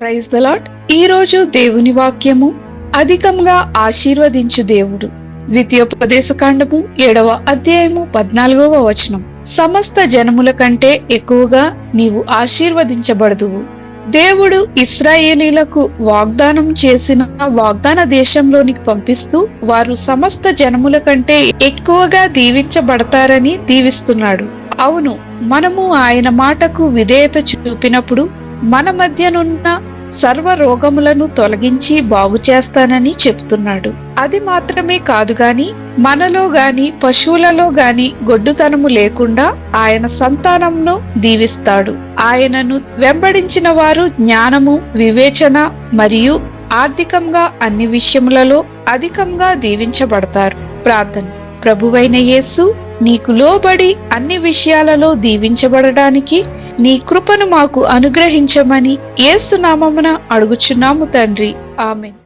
Praise the lot ఈ రోజు దేవుని వాక్యము అధికంగా ఆశీర్వదించు దేవుడు. ద్వితీయోపదేశ కాండము ఏడవ అధ్యాయము పద్నాలుగవ వచనం. సమస్త జనముల కంటే ఎక్కువగా నీవు ఆశీర్వదించబడదువు. దేవుడు ఇస్రాయేలీలకు వాగ్దానం చేసిన వాగ్దాన దేశంలోనికి పంపిస్తూ వారు సమస్త జనముల కంటే ఎక్కువగా దీవించబడతారని దీవిస్తున్నాడు. అవును మనము ఆయన మాటకు విధేయత చూపినప్పుడు మన మధ్యనున్న సర్వ రోగములను తొలగించి బాగు చేస్తానని చెప్తున్నాడు. అది మాత్రమే కాదు గాని మనలో గాని పశువులలో గాని గొడ్డుతనము లేకుండా ఆయన సంతానంను దీవిస్తాడు. ఆయనను వెంబడించిన వారు జ్ఞానము వివేచన మరియు ఆర్థికంగా అన్ని విషయములలో అధికంగా దీవించబడతారు. ప్రార్థన. ప్రభువైన యేసు నీకు లోబడి అన్ని విషయాలలో దీవించబడడానికి నీ కృపను మాకు అనుగ్రహించమని ఏసునామమున అడుగుచున్నాము తండ్రి. ఆమెన్.